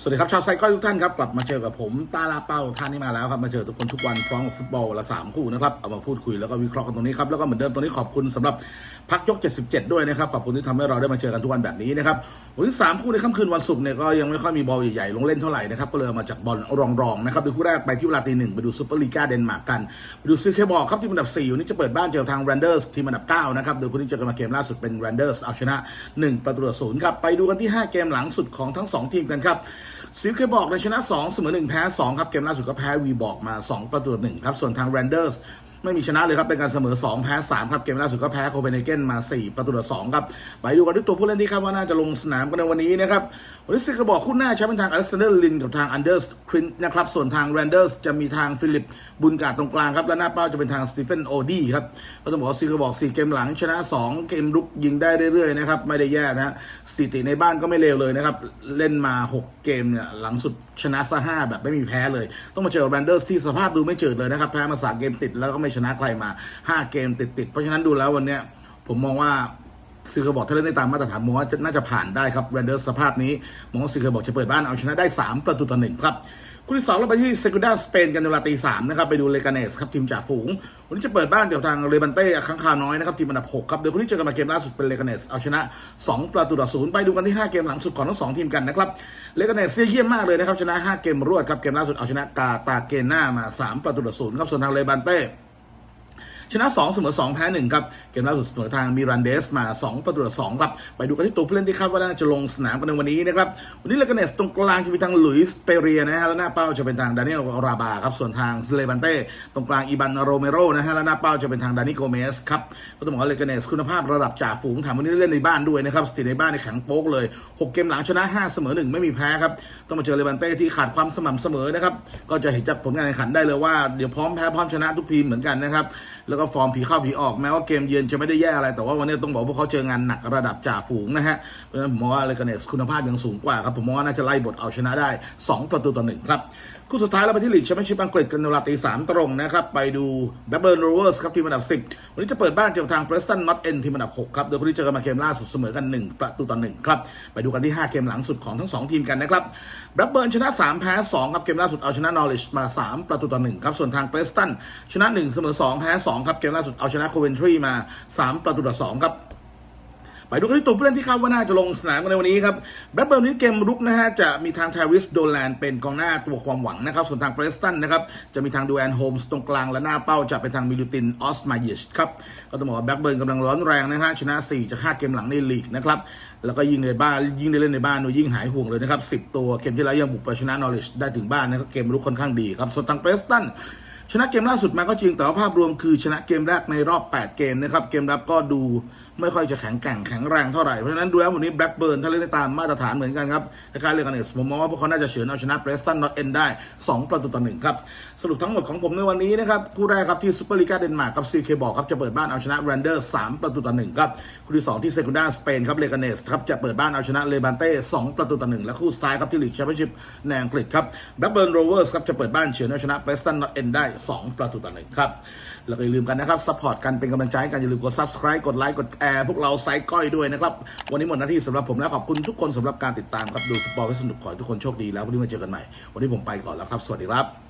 สวัสดีครับชาวไซก้อยทุกท่านครับกลับมาเจอกับผมตาลาเป้าท่านนี้มาแล้วครับมาเจอทุกคนทุกวันพร้อมกับฟุตบอลวันละสามคู่นะครับเอามาพูดคุยแล้วก็วิเคราะห์กันตรงนี้ครับแล้วก็เหมือนเดิมตรงนี้ขอบคุณสำหรับพักยก 77 ด้วยนะครับขอบคุณที่ทำให้เราได้มาเจอกันทุกวันแบบนี้นะครับวันที่สามคู่ในค่ำคืนวันศุกร์เนี่ยก็ยังไม่ค่อยมีบอลใหญ่ๆลงเล่นเท่าไหร่นะครับก็เลยมาจากบอลรองๆนะครับดยคู่แรกไปที่เวลาตีหนึ่งไปดูซูเปอร์ลีกาเดนมาร์กกันไปดูซีเคบอลครับที่อันดับ4วันนี้จะเปิดบ้านเจอทางแรนเดอร์สทีมอันดับ9นะครับโดยคู่นี้เจอกันมาเกมล่าสุดเป็นแรนเดอร์สเอาชนะ 1 ประตูต่อศูนย์ครับไปดูกันที่ 5 เกมหลังสุดของทั้ง 2 ทีมกันครับซิลเคยบอกในชนะ2เสมอ1แพ้2ครับเกมล่าสุดก็แพ้วีบอกมา 2 ประตูต่อ1ครับส่วนทางแรนเดอร์ส ไม่มีชนะเลยครับ เป็นการเสมอ 2 แพ้ 3 ครับ เกมล่าสุดก็แพ้โคเปนเฮเกนมา 4 ประตูต่อ2ครับ ไปดูกันที่ตัวผู้เล่นที่คาดว่าน่าจะลงสนามกันในวันนี้นะครับวันนี้ซิลเคยบอกคู่หน้าใช้เป็นทางอเล็กซานเดอร์ลินกับทางอันเดอร์สครินนะครับ ส่วนทางแรนเดอร์สจะมีทางฟิลิปบุญกาดตรงกลางครับ และหน้าเป้าจะเป็นทางสตีเฟนโอดีครับก็ต้องบอกว่าซิลเคยบอก 4 เกมหลังชนะ 2 เกมรุกยิงได้เรื่อยๆนะครับไม่ได้แย่นะสถิติในบ้านก็ไม่เลวเลยนะครับเล่นมา 6 เกมเนี่ยหลังสุดชนะซะห้าแบบไม่มีแพ้เลย ต้องมาเจอแรนเดอร์สที่สภาพดูไม่เจิดเลยนะครับแพ้มาสามเกมติดแล้วก็ไม่ชนะใครมา 5 เกมติดๆ เพราะฉะนั้นดูแล้ววันเนี้ยผมมองว่าซิเคอร์บอกถ้าเล่นได้ตามมาตรฐานมองว่าน่าจะผ่านได้ครับแรนเดอร์สภาพนี้มองว่าซิเคอร์บอกจะเปิดบ้านเอาชนะได้ 3 ประตูต่อหนึ่งครับคู่ที่สองเราไปที่เซกูด้าสเปนกันนเวลาตีสามนะครับไปดูเลกาเนสครับทีมจ่าฝูง วันนี้จะเปิดบ้านกับทางเรบันเต้ค้างคาน้อยนะครับทีมอันดับ6ครับเดี๋ยวคู่นี้เจอกันมาเกมล่าสุดเป็นเลกาเนสเอาชนะ 2 ประตูต่อศูนย์ไปดูกันที่ 5 เกมหลังสุดของทั้งสองทีมกันนะครับเลกาเนสเยี่ยมมากเลยนะครับชนะ 5 เกมรวดครับเกมล่าสุดเอาชนะกาตาเกน่ามา 3 ประตูต่อศูนย์ครับส่วนทางเรบันเต้ ชนะ 2 เสมอ 2 แพ้ 1 ครับ เกมล่าสุดเสมอทางมิรันเดสมา 2 ประตูต่อ2ครับ ไปดูกันที่ตัวผู้เล่นที่คาดว่าน่าจะลงสนามกันในวันนี้นะครับ วันนี้เลกาเนสตรงกลางจะมีทางหลุยส์เปเรียนะฮะ แล้วหน้าเป้าจะเป็นทางดานิเอลราบาครับ ส่วนทางเลบันเต้ตรงกลางอีบันโรเมโรนะฮะ แล้วหน้าเป้าจะเป็นทางดานิโกเมสครับ ก็ต้องบอกว่าเลกาเนสคุณภาพระดับจ่าฝูงถามวันนี้เล่นในบ้านด้วยนะครับ สถิติในบ้านในแข็งโป๊กเลย 6 เกมหลังชนะ 5 เสมอ 1 ไม่มีแพ้ครับ ต้องมาเจอเลบันเต้ที่ขาดความสม่ำเสมอนะครับ ก็จะเห็นจากผลการแข่งขันได้เลยว่าเดี๋ยวพร้อมแพ้พร้อมชนะทุกทีมเหมือนกันนะครับแล้วก็ฟอร์มผีเข้าผีออกแม้ว่าเกมเยือนจะไม่ได้แย่อะไร แต่ว่าวันนี้ต้องบอกพวกเขาเจองานหนักระดับจ่าฝูงนะฮะเพราะฉะนั้นผมมองว่าเลกาเนสคุณภาพยังสูงกว่าครับผมมองว่าน่าจะไล่บทเอาชนะได้ 2 ประตูต่อหนึ่งครับคู่สุดท้ายเราไปที่ลีกแชมเปี้ยนชิพอังกฤษกันในเวลาตีสามตรงนะครับไปดูแบล็คเบิร์นโรเวอร์สครับทีมอันดับ10วันนี้จะเปิดบ้านเจอกับทางเพรสตันน็อตเอ็นทีมอันดับ6ครับโดยคนที่เจอกันมาเกมล่าสุดเสมอกัน1ประตูต่อ1ครับไปดูกันที่ 5 เกมหลังสุดของทั้ง 2 ทีมกันนะครับแบล็เบิร์นชนะ 3 แพ้2ครับเกมล่าสุดเอาชนะนอริชมา 3 ประตูต่อ1ครับส่วนทางเพรสตันชนะ 1 เสมอ 2 แพ้2ครับ เกมล่าสุดเอาชนะโคเวนทรีมา 3 ประตูต่อ2ครับไปดูกันที่ตัวผู้เล่นที่คาดว่าน่าจะลงสนามกันในวันนี้ครับแบล็คเบิร์นนี้เกมรุกนะฮะจะมีทางทาวิสโดแลนเป็นกองหน้าตัวความหวังนะครับ ส่วนทางเพรสตันนะครับจะมีทางดูแอนโฮมส์ตรงกลางและหน้าเป้าจะเป็นทางมิลูตินออสมายิชครับก็ต้องบอกว่าแบล็คเบิร์นกำลังร้อนแรงนะฮะชนะ 4 จาก5เกมหลังในลีกนะครับแล้วก็ยิงในบ้านยิงได้เล่นในบ้านโดยยิ่งหายห่วงเลยนะครับ10 ตัวเกมที่แล้วยังบุกไปชนะนอริชได้ถึงบ้านนะครับเกมรุกค่อนข้างดีครับส่วนทางเพรสตัน ชนะเกมล่าสุดมาก็จริงแต่ว่าภาพรวมคือชนะเกมแรกในรอบ 8 เกมนะครับเกมรับก็ดู ไม่ค่อยจะแข็งแกร่งแข็งแรงเท่าไหร่ เพราะฉะนั้นดูแล้ววันนี้แบล็กเบิร์นถ้าเล่นได้ตามมาตรฐานเหมือนกันครับคล้ายๆเรื่องกันเนี่ยผมมองว่าพวกเขาน่าจะเฉือนเอาชนะเ r รสตันนอตเอ็นได้ 2 ประตูต่อหนึ่งครับ สรุปทั้งหมดของผมในวันนี้นะครับคู่แรกครับที่ซูเปอร์ลีกาเดนมาร์กครับซีเคบอกครับจะเปิดบ้านเอาชนะแรนเดอร์สามประตูต่อหนึ่งครับคู่ที่สองที่เซกูด้าสเปนครับเลกาเนสครับจะเปิดบ้านเอาชนะเลบันเต้สองประตูต่อหนึ่งและคู่สุดท้ายครับที่ลีกแชมเปี้ยนชิพในอังกฤษครับแบล็กเบิร์นโรเวอร์สครับจะเปิดบ้านเฉือนเอาชนะเ r รสตันนอตเอ็นได้สองประตูต่อหนึ่งครับแล้วก็อย่าลืมกันนะครับซัพพอร์ตกันเป็นกำลังใจกันอย่าลืมกด subscribe กดไลค์กดแร์พวกเราไซก้อยด้วยนะครับ วันนี้หมดหน้าที่สำหรับผมแล้วขอบคุณทุกคนสำหรับการติดตามครับดูฟุตบอลให้สนุกขอให้ทุกคนโชคดีแล้ววันนี้มาเจอกันใหม่ วันนี้ผมไปก่อนแล้วครับ สวัสดีครับ